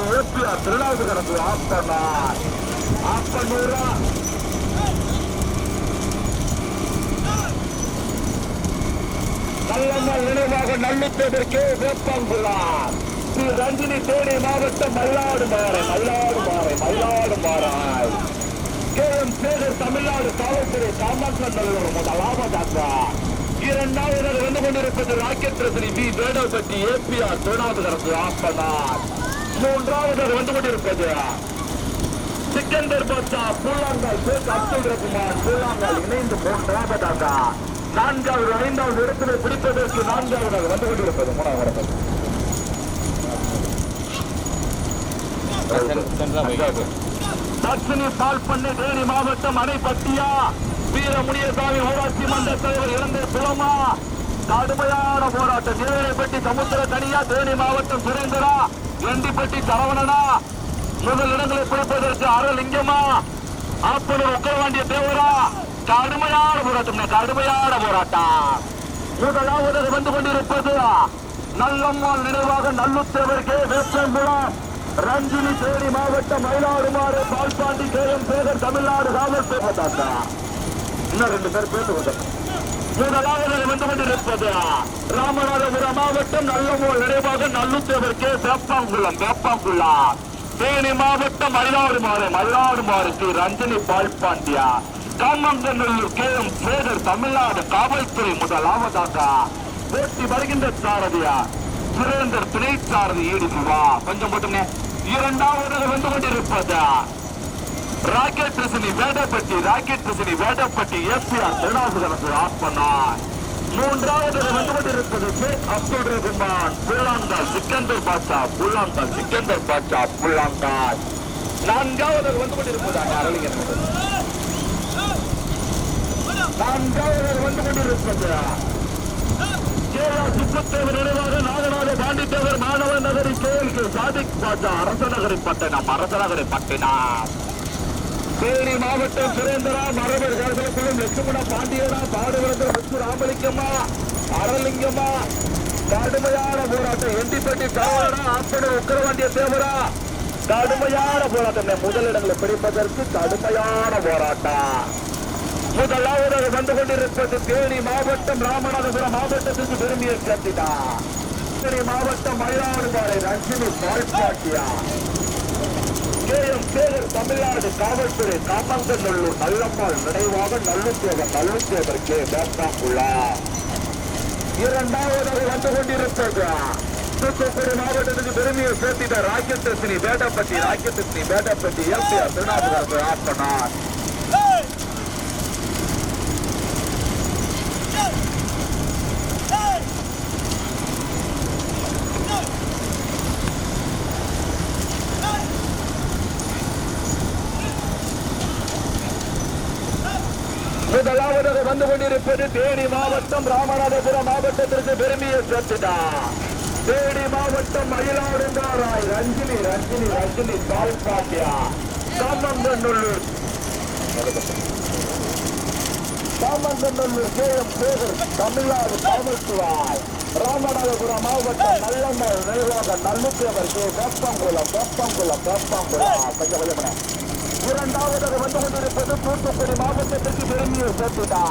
வேடப்பட்டு APR திருநாவுக்கு கணக்கு ஆப்பனார். ஆப்பனூரா. நல்லம்மாள் நினைவாக நல்லுத்ததற்கு வேப்பாங்குள்ளார் ஸ்ரீ ரஞ்சினி தேனி மாவட்டம் மல்லாடு மாறை மல்லாடு மாறை மல்லாடு மாறாய். கே. எம். சேகர் தமிழ்நாடு காவல்துறை சாமான் லாபா முதலாவதாக இரண்டாவது வந்து கொண்டிருப்பது rocket Rasini P. Vedapatti APR Thirunavukkarasu Appanar. மூன்றாவது வந்து கொண்டிருப்பது சிக்கந்தர் பாட்சா பூலாங்கால் ஷேக் அப்துல் ரகுமான் பூலாங்கால் இணைந்து மூன்றாவதாக நான்காவது ஐந்தாவது இடத்திலே பிடிப்பதற்கு நான்காவதாக வந்து கொண்டிருப்பது மூணாவது இடத்தில் தட்சிணி பால் பண்ணை தேனி மாவட்டம் அணைப்பட்டியா. வீரமுனியசாமி ஊராட்சி மன்ற தலைவர் இறந்த சுலமா. கடுமையான போராட்டம். நீலப்பட்டி சமுத்திர தனியா தேனி மாவட்டம் சுரேந்திரா. எண்டிப்பட்டி சரவணனா முதல் இடங்களை பிடிப்பதற்கு அரலிங்கமா ஆப்பனூர் உக்கரவாண்டிய தேவரா கடுமையான போராட்டம் கடுமையான போராட்டம். முதலாவது வந்து கொண்டிருப்பது நல்லம்மாள் நினைவாக நல்லுத்தேவர் கே. வேப்பங்குளம் ரஞ்சினி தேனி மாவட்டம் மயிலாடுமாறு பால்பாண்டி கே. எம். சேகர் தமிழ்நாடு காவல் தாத்தா இன்னும் ரெண்டு பேர் பேச முதலாவது வந்து கொண்டிருப்பது ராமநாதபுரம் மாவட்டம் நல்லமூர் நினைவாக நல்லுத்தேவர் கே வேப்பாங்குளம் வேப்பாங்குளம் தேனி மாவட்டம் மயிலாடுமாறு மயிலாடுமாறு ஸ்ரீ ரஞ்சினி பால்பாண்டியா காமங்கநல்லூர் கே எம் சேகர் தமிழ்நாடு காவல்துறை முதலாவதாக போட்டி வருகின்ற சாரதியா சுரேந்தர் துணை சாரதி ஈடுபவா கொஞ்சம் மட்டுமே இரண்டாவது வந்து கொண்டிருப்பது rocket Rasini Vedapatti rocket Rasini Vedapatti SPR Thirunavukkarasu Athmanar மூன்றாவது வந்து கொண்டிருப்பதற்கு அப்துல் ரஹ்மான் புல்லாங்கால் சிக்கந்தர் பாட்சா புல்லாந்தா சிக்கந்தர் பாட்சா புல்லாந்தா நான்காவது வந்து கொண்டிருப்பது அரளிங்கர் நான்காவது வந்து கொண்டிருப்பது கேரளா சுப்பத்தேவர் நினைவாக நாகநாத பாண்டித்தேவர் மாணவ நகரி கேள்வி சாதிக் பாஜா அரசநகரி பட்டினம் அரசநகரி பட்டினம் தேனி மாவட்டம் சுரேந்திரா மரபர் கரசலக்குளம் லட்சுமண பாண்டியனா பாடுவரத்தில் முத்து ராமலிங்கம்மா அரலிங்கம்மா கடுமையான போராட்டம். எண்டிப்பட்டி காவலரா ஆப்பட உக்கரவாண்டிய தேவரா கடுமையான போராட்டம். முதலிடங்களை பிடிப்பதற்கு கடுமையான போராட்டம். முதலாவதாக வந்து கொண்டிருப்பது தேனி மாவட்டம் ராமநாதபுரம் மாவட்டத்திற்கு பெருமையை சேர்த்தினார் தேனி மாவட்டம் மயிலாடுபாறை ரஞ்சினி பால்பாட்டியா. கே எம் தமிழ்நாடு காவல்துறை காமங்கநல்லூர் நல்லம்மாள் நினைவாக நல்லுத்தேவர் நல்லுத்தேவர் கே. வேப்பாங்குள்ளா இரண்டாவது வந்து கொண்டிருப்பது தூத்துக்குடி மாவட்டத்துக்கு பெருமையை சேர்த்திட்ட rocket Tharsini Pettappatti rocket Tharsini Pettappatti MPR Thirunavukkarasu Appanar முதலாவதாக வந்து கொண்டிருப்பது தேனி மாவட்டம் ராமநாதபுரம் மாவட்டத்திற்கு பெருமையை சேர்த்துட்டார் தேனி மாவட்டம் மயிலாடுங்காராய் ரஞ்சினி ரஞ்சினி ரஞ்சினி தால்காட்டியா சாமங்கநல்லூர் சாமந்தநல்லூர் கே. எம். சேகர் தமிழ்நாடு காவல்துறை. ராமநாதபுரம் மாவட்டம் நல்லம்மாள் நிர்வாக நல்லுத்தேவர் கே. கப்பங்குளம் கப்பங்குளம் கப்பங்குளம். கொஞ்சம் கொஞ்சம் இரண்டாவதாக வந்து கொண்டிருப்பது தூத்துக்குடி மாவட்டத்திற்கு பெருமையை சேர்த்துடா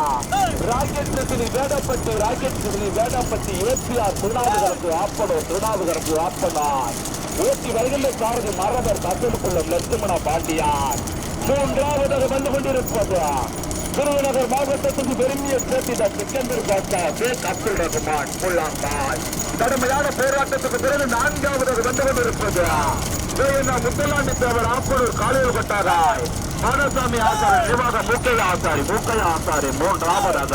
rocket Rasini Vedapatti rocket Rasini Vedapatti APR Thirunavukarappu Appanur Thirunavukarappu Appanar. ஓட்டி வருகின்ற சாரதி மரபர் கசலுக்குள்ள லட்சுமண பாண்டியார். மூன்றாவதாக வந்து கொண்டிருப்பது திருநகர் மாவட்டத்துக்கு பெருமையை சேர்த்திட சிக்கந்தர் பாட்டா ஷேக் அப்துல் ரஹ்மான் புல்லாங்கால் கடுமையான போராட்டத்துக்கு பிறகு நான்காவதாக வந்து கொண்டிருப்பது முத்தலாண்டி தேவர் ஆப்பூர் காலையில் கொட்டாராய் மானசாமி ஆசாரி நிர்வாக மூக்கைய ஆசாரி மூக்கைய ஆசாரி மூன்றாவதாக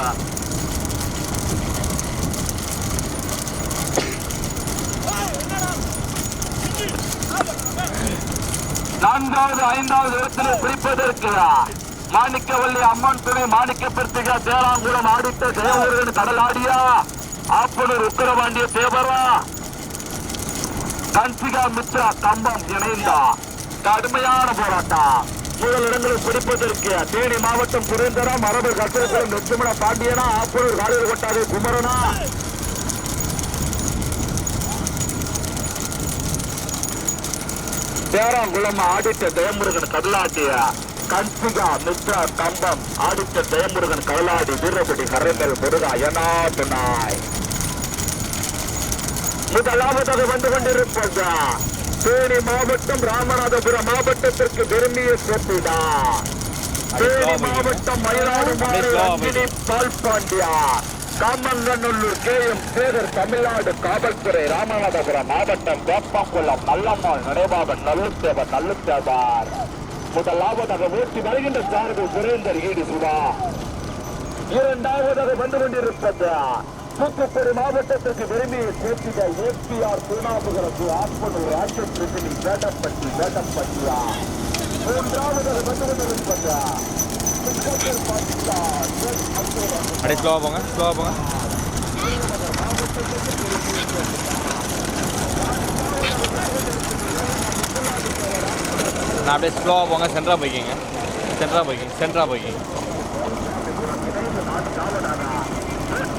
நான்காவது ஐந்தாவது இடத்திலே பிடிப்பதற்கு மாணிக்கவல்லி அம்மன் துணை மாணிக்க பெருத்திகா தேராங்குளம் ஆடித்த ஜெயமுருகன் கடலாடியா? ஆப்பனூர் உக்கரவாண்டிய தேவரா? கன்சிகா மித்ரா கம்பம் இணைந்தா. கடுமையான போராட்டம் முதல் இடங்களை பிடிப்பதற்கு தேனி மாவட்டம் சுரேந்திரா மரபு கத்திரகுளம் நெச்சமண பாண்டியனா ஆப்பூர் காலையில் கொட்டாது குமரனா. பேராங்குளம் ஆடித்த ஜெயமுருகன் கடலாட்டிய கன்சிகா மித்ரா கம்பம் ஆடித்த ஜெயமுருகன் கடலாடி வீரபடி கரைந்தல் முருகா எனா துணாய் முதலாவதாக வந்து கொண்டிருப்பதா தேனி மாவட்டம் ராமநாதபுரம் மாவட்டத்திற்கு விரும்பிய சொத்துடா தேனி மாவட்டம் மயிலாடுமாறு ரஞ்சினி பால் பாண்டியா காமங்கநல்லூர் கே. எம். சேகர் தமிழ்நாடு காவல்துறை ராமநாதபுரம் மாவட்டம் வேப்பங்குளம் நல்லம்மாள் நினைவாக நல்லுத்தேவர் நல்லுத்தேவர். முதலாவதாக ஊற்றி வருகின்ற சார்பு சுரேந்தர் ஈடு சுடா இரண்டாவதாக வந்து கொண்டிருப்பது தூத்துக்குடி மாவட்டத்திற்கு விரும்பிய சேர்த்திட ஏபிஆர் திருநாவுகிறது ஆஸ்பத்திரி ராஜேஷ் பிரதினி வேட்டப்பட்டி வேட்டப்பட்டியா? மூன்றாவது வந்து கொண்டிருப்பது அப்படியே ஸ்லோவாக போங்க ஸ்லோவாக போங்க. நான் அப்படியே ஸ்லோவாக போங்க சென்ட்ரா போய்க்கிங்க. சென்ட்ரா போய்க்கிங்க சென்ட்ரா போய்க்கிங்க.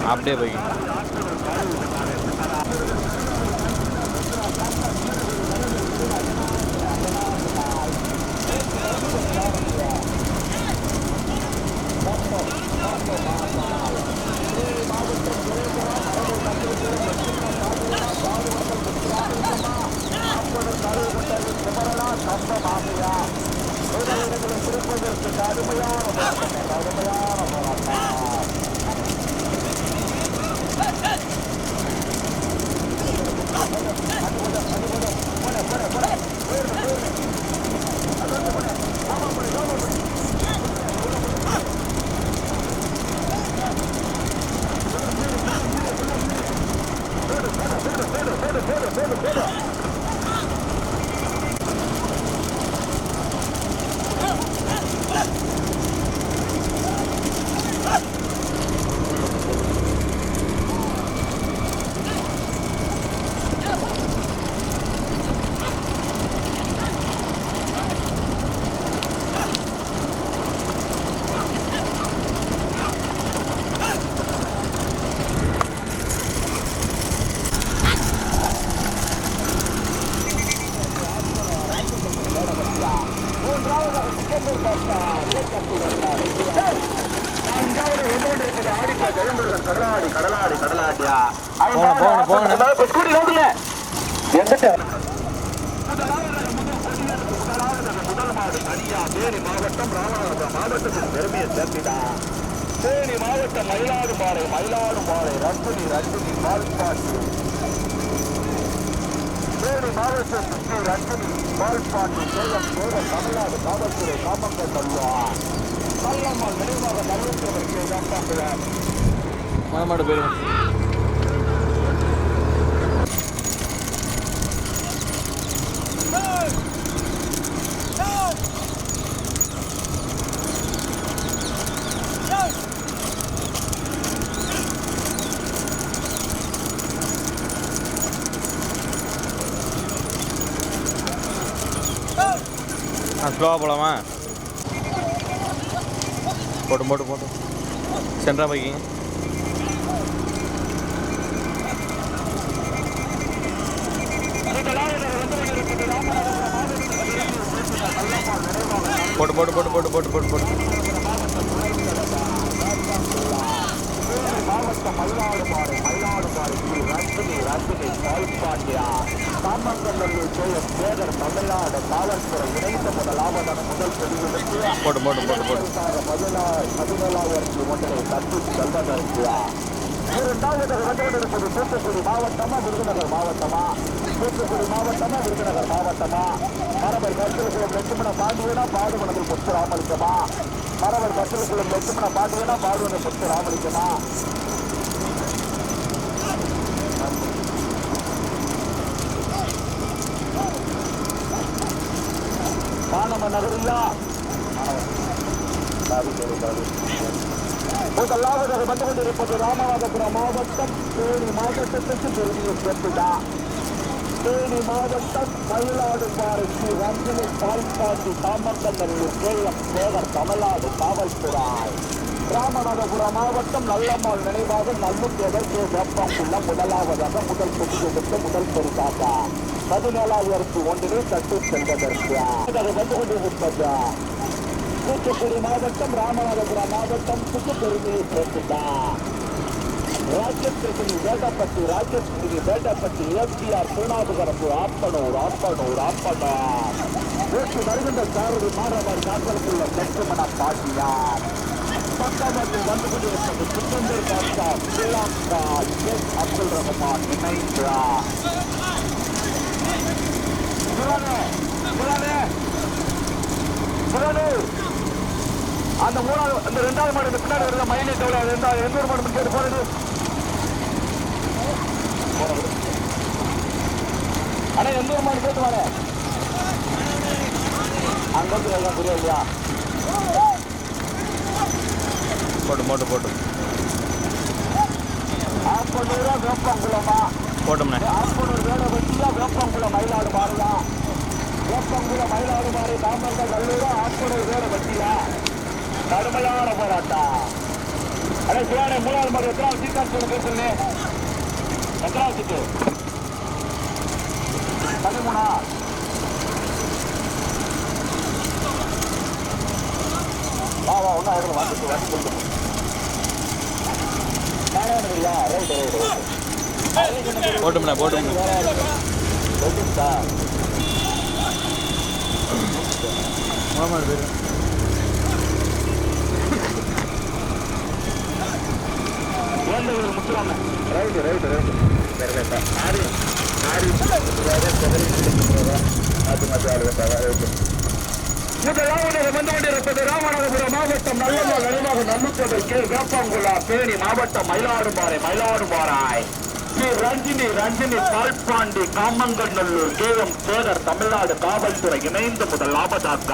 அப்படியே போய்க்கிங்க தேனி மாவட்டம் மயிலாடுபாறை மயிலாடுபாறை ரஜினி ரஜினி பால்பாட்டி. தேனி மாவட்டம் சுற்றி ரஞ்சினி பால்பாட்டி சேலம் சேலம் தமிழ்நாடு காவல்துறை காமங்கள் தள்ளுவார் கல்லம்மாள் நினைவாக நல்லுத்தவருக்கு மாமாடு மாடு ஸ்லோவாக போகலாமா போட்டு போட்டு போட்டு சென்ட்ரா போய்க்கிங்க போட்டு போட்டு போட்டு போட்டு போட்டு போட்டு போட்டு மாவட்டம் மயிலாடுபாறை மயிலாடுபாறை ரஞ்சினி பால்பாண்டியா காமங்கல்லூர் சேலம் சேகர் தமிழ்நாடு காவல்துறை இணைந்த முதலாவதான முதல் போட்டு பதினாறு பதினேழாயிரத்தி ஒன்றை தட்டி செல்வதற்கு. இரண்டாவது வந்தவர்கள் தூத்துக்குடி மாவட்டமா விருதுநகர் மாவட்டமா? தூத்துக்குடி மாவட்டமா விருதுநகர் மாவட்டமா? மரபர் கட்டிலுக்குளம் லட்சுமண பாண்டியனா பாடுவனத்தில் புத்து ராமலிங்கமா மரபர் கட்டிலுக்குளம் லட்சுமண பாண்டியனா பாடுவன புத்து ராமலிங்கமா முதலாவதாக வந்து கொண்டிருப்பது ராமநாதபுரம் மாவட்டம் தேனி மாவட்டத்திற்கு பெருமையை சேர்த்துடா தேனி மாவட்டம் மயிலாடுபாறை ஸ்ரீ ரஞ்சனி பால்காட்டி தாமங்கல்லூர் கேஎம் சேகர் கமலாடு காவல்துறை ராமநாதபுரம் மாவட்டம் நல்லம்மாள் நினைவாக நல்லுத்தேவர் கே. வேப்பங்குள்ள முதலாவதாக முதல் தொகுதிக்கு முதல் பரிசாக பதினேழாயிரத்தி ஒன்றிலே தட்டு செல்வதற்கு அது வந்து கொண்டிருப்பது தூத்துக்குடி மாவட்டம் ராமநாதபுரம் மாவட்டம் புதுப்பெருமையை பெருமையை ராஜ்யத்திற்கு வேட்டப்பட்டி ராஜ்யத்திற்கு வேட்டப்பட்டி எஃப்டிஆர் திருநாவுகரப்பு ஆப்பனூர் ஆப்பனூர் ஆப்பனூர் நேற்று வருகின்ற சாரதி மாணவர் நாட்களுக்குள்ள லட்சுமண பாட்டியார். பக்கத்தில் வந்து கொண்டிருப்பது சுத்தந்தர் பாஷா ஸ்ரீலங்கா எஸ் அப்துல் ரஹ்மான் இணைந்தா சிவனே சிவனே சிவனே அந்த மூணாவது அந்த ரெண்டாவது மாடு இந்த பின்னாடி வருது மைலேஜ் எவ்வளோ ரெண்டாவது எந்த ஒரு மாடு கேட்டு போறது அண்ணா எந்த ஒரு மாடு கேட்டு வாங்க அங்க வந்து எல்லாம் புரியாதுயா போட்டு போட்டு போட்டு. ஆப்பனூரா வேப்பங்குளமா போட்டோம்ண்ணே. ஆப்பனூர் வேட வச்சியா வேப்பங்குளம் மயிலாடு மாறுதா மயிலாடு கடுமையான போராட்டம் அடே சிவானே மூணாவது மாடு எத்தனாவது சீட்டான் சொல்லு பேசுறேன் எத்தனாவது சீட்டு பதிமூணா வா வா ஒன்றும் ஆயிரம் வந்துட்டு வந்து போட்டோம்ண்ணே போட்டோம்ண்ணே. ஓகேங்களா மாமாடு right right right right right right வேற வேற ஆரி ஆரி வேற செவரி அது மத்த ஆளு வேற முதலாவதாக வந்து கொண்டிருப்பது ராமநாதபுரம் மாவட்டம் நல்லம்மாள் நினைவாக நல்லுத்தவர் கே. வேப்பங்குளா தேனி மாவட்டம் மயிலாடுபாறை மயிலாடுபாறை ஸ்ரீ ரஞ்சினி ரஞ்சினி பால்பாண்டி காமங்கநல்லூர் கே. எம். சேகர் தமிழ்நாடு காவல்துறை இணைந்து முதலாவதாக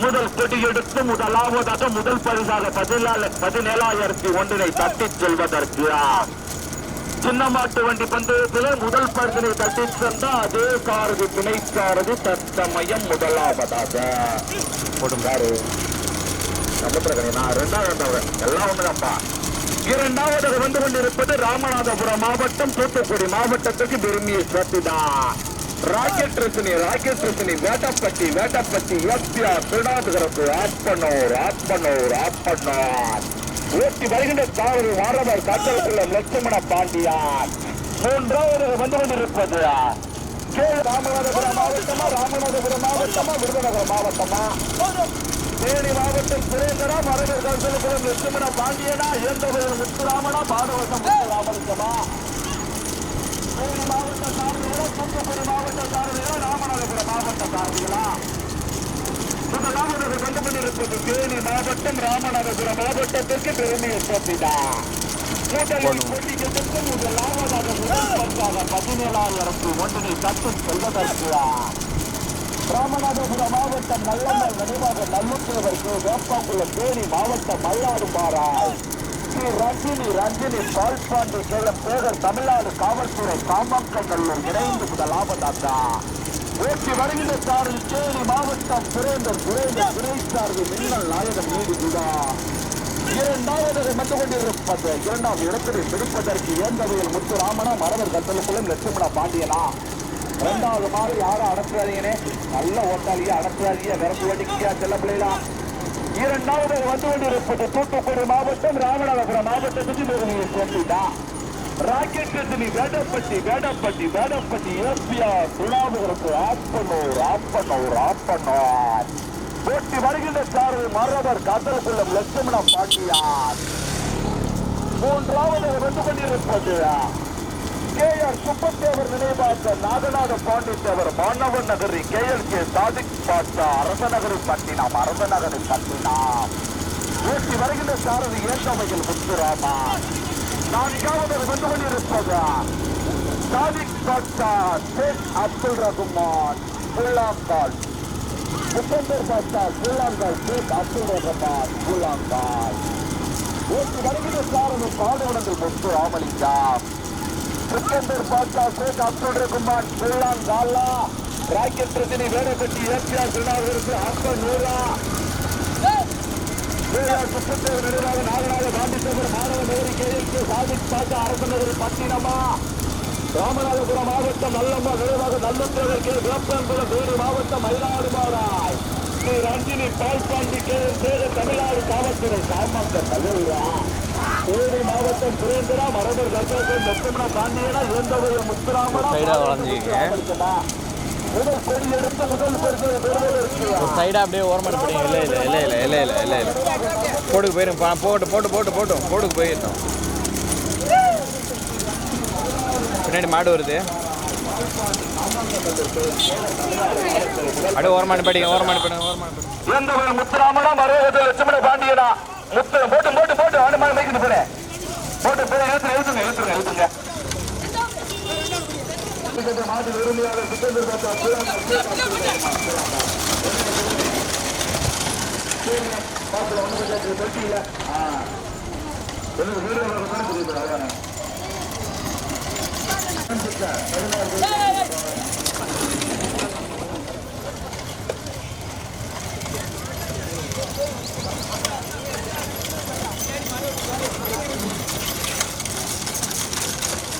முதல் கொடியெடுத்து முதலாவதாக முதல் பரிசாக பதினாலு பதினேழாயிரத்தி ஒன்றினை தட்டிச் செல்வதற்கு சின்னமாட்டு வண்டி பந்தயத்தில் முதல் பரிசனை தட்டி சென்ற அதே சாரதி துணை சாரதி தத்தமயம் முதலாவதாக. போட்டும் நான் ரெண்டாவது எல்லாம் ஒண்ணுதான்ப்பா. இரண்டாவது வந்து கொண்டிருப்பது ராமநாதபுரம் மாவட்டம் தூத்துக்குடி மாவட்டத்துக்கு பெருமையை சேர்த்துதான் rocket Rasini rocket Rasini Vettappatti Vettappatti FDR Thirunathukarathu Appanur Appanur Appanur ஓட்டி வருகின்ற தாவரி மாணவர் கட்டளத்துள்ள லட்சுமண பாண்டியான் மூன்றாவது வந்து கொண்டிருப்பது கே. ராமநாதபுரம் மாவட்டமா ராமநாதபுரம் மாவட்டமா விருதுநகர் மாவட்டமா? தேனி மாவட்டம் சுரேந்தரா மரபர் கல்சலுக்குளம் லட்சுமண பாண்டியனா இயந்தவர்கள் முத்துராமனா பாடவசம் ராமலிங்கமா தேனி மாவட்ட சாரதிகளா தூத்துக்குடி மாவட்ட சாரதிகளா ராமநாதபுரம் மாவட்ட சாரதிகளா? முதலாவதாக வந்து தேனி மாவட்டம் ராமநாதபுரம் மாவட்டத்திற்கு பெருமையை சேர்த்திடா முதலில் போட்டிக்கு முதலாவதாக முதல் பரிசாக பதினேழாயிரத்து ஒன்றினை தட்டு செல்வதற்கு ராமநாதபுரம் மாவட்டம் நல்லம்மல் நினைவாக நல்லுத்தேவருக்கு வேப்பாங்குளம் தேனி மாவட்டம் மயிலாடுபாறாய் ஸ்ரீ ரஞ்சினி ரஞ்சினி பால்பாண்டி சேலம் சேகர் தமிழ்நாடு காவல்துறை காமக்கநல்லூர் இணைந்து முதலாவதாக ஓட்டி வருகின்ற சாரில் தேனி மாவட்டம் சுரேந்தர் சுரேந்தர் துணை சார்பு மின்னல் நாயகன் நீதிகுடா இரண்டாவது வந்து கொண்டிருப்பது இரண்டாம் இடத்தினை பிடிப்பதற்கு இயந்தவையில் முத்துராமனா மரவர் கத்தலுக்குள்ளும் லட்சுமணா பாண்டியனா. இரண்டாவது மாதிரி யாரும் அடக்குறாதீங்கனே நல்ல ஓட்டாளியா அடக்குறாதீங்க விரப்பு ஓட்டிக்கியா செல்ல பிள்ளைகளா? இரண்டாவது வந்து கொண்டிருப்பது தூத்துக்குடி மாவட்டம் ராமநாதபுரம் மாவட்டத்துக்கு நிறுவனம் சேர்த்துட்டா ராக்கெட் கட்டினி வேடப்பட்டி வேடப்பட்டி வேடப்பட்டி ஏபியா துணாமுகருக்கு ஆப்பனூர் ஆப்பனூர் ஆப்பனூர். போட்டி வருகின்ற சாரதி மரவர் காத்தலுக்குள்ள லட்சுமண பாண்டியார். மூன்றாவது வந்து கொண்டிருப்பது கே ஆர் சுப்பத்தேவர் நினைவாக்க நாகநாத பாண்டித்தேவர் மாணவன் Nagari K L K Sadiq Basha அரசநகரி பட்டினம் அரசநகரி பட்டினம். ஊட்டி வருகின்ற சாரதி ஏற்றமையில் முத்துராமா நான்காவது வந்து கொண்டிருப்பது? சாதிக் பாட்சா ஷேக் அப்துல் ரகுமான் புல்லாங்கால். முப்பந்தர் பாட்சா புல்லாங்கால் ஷேக் அப்துல் ரகுமான் புல்லாங்கால். ஊட்டி வருகிற சாரதி பாடுவனங்கள் முத்து ராமலிங்கம் சிக்கந்தர் பாட்சா ஷேக் அப்துல் ரகுமான் வெள்ளான் ராக்கெட் பிரதினி வேடப்பட்டி ஏற்றியார் திருநாவுக்கு ஆஸ்பர் நூறா? சுற்றுச்சூழல் நிர்வாக நாகராஜ காந்திசபர் மாணவ நகரி கேஎல்கே சாதிக் பாஜா அரசு நகரி பட்டினமா? ராமநாதபுரம் மாவட்டம் நல்லம்மா நிர்வாக நல்லுத்தவர் கே வேப்பன்புரம் வேறு மாவட்டம் மயிலாடுமாறாய். ஸ்ரீ ரஞ்சினி பால்பாண்டி கே சேர தமிழ்நாடு காவல்துறை சாமந்த தலைவரா தேனி மாவட்டம் சுரேந்திரா மரபர் கர்ப்பன் லட்சுமண இளந்தவைய முத்துராமனா ஒரு சைடாக அப்படியே ஓரமாக போடுங்க இல்லை இல்லை இல்லை இல்லை இல்லை இல்லை இல்லை இல்லை. போட்டுக்கு போயிடும் போட்டு போட்டு போட்டு போட்டோம் போட்டுக்கு போயிட்டோம் பின்னாடி மாடு வருது. அப்படியே ஓரமான படிங்க ஓரமான படிங்க ஓரமான படிங்க இளந்தவைய முத்துராமனா மறுபது லட்சுமண பாண்டியனா. முத்து போட்டு போட்டு போட்டு. ஆண்டு மேய்க்கிட்டு போட்டு போய் எழுத்து எழுத்துங்க எழுத்துங்க. புள்ளியாக சுதந்திர தாத்தா பதினாறு